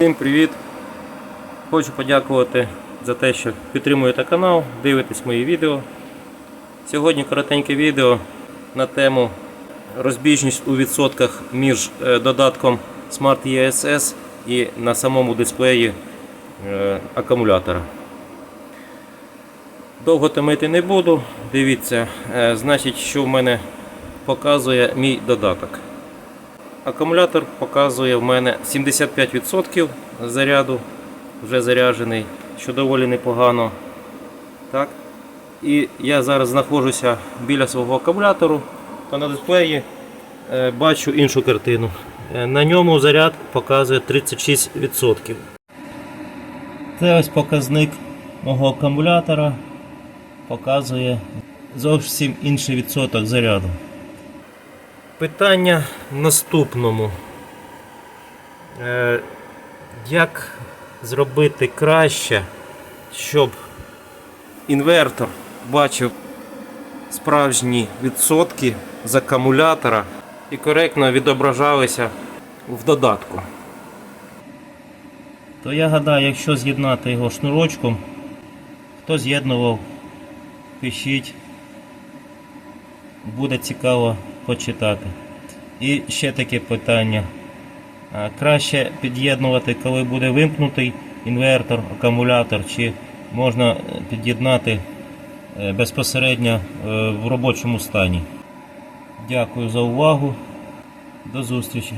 Всім привіт! Хочу подякувати за те, що підтримуєте канал, дивитесь мої відео. Сьогодні коротеньке відео на тему розбіжність у відсотках між е, додатком Smart ESS і на самому дисплеї е, акумулятора. Довго томити не буду. Дивіться, е, значить, що в мене показує мій додаток. Акумулятор показує в мене 75% заряду, вже заряджений, що доволі непогано. Так. І я зараз знаходжуся біля свого акумулятору та на дисплеї е, бачу іншу картину. Е, На ньому заряд показує 36%. Це ось показник мого акумулятора. Показує зовсім інший відсоток заряду. Питання в наступному. Е, Як зробити краще, щоб інвертор бачив справжні відсотки з акумулятора і коректно відображалися в додатку? То я гадаю, якщо з'єднати його шнурочком, хто з'єднував, пишіть буде цікаво почитати. І ще таке питання. Краще під'єднувати, коли буде вимкнутий інвертор, акумулятор, чи можна е, під'єднати е, безпосередньо е, в робочому стані. Дякую за увагу. До зустрічі.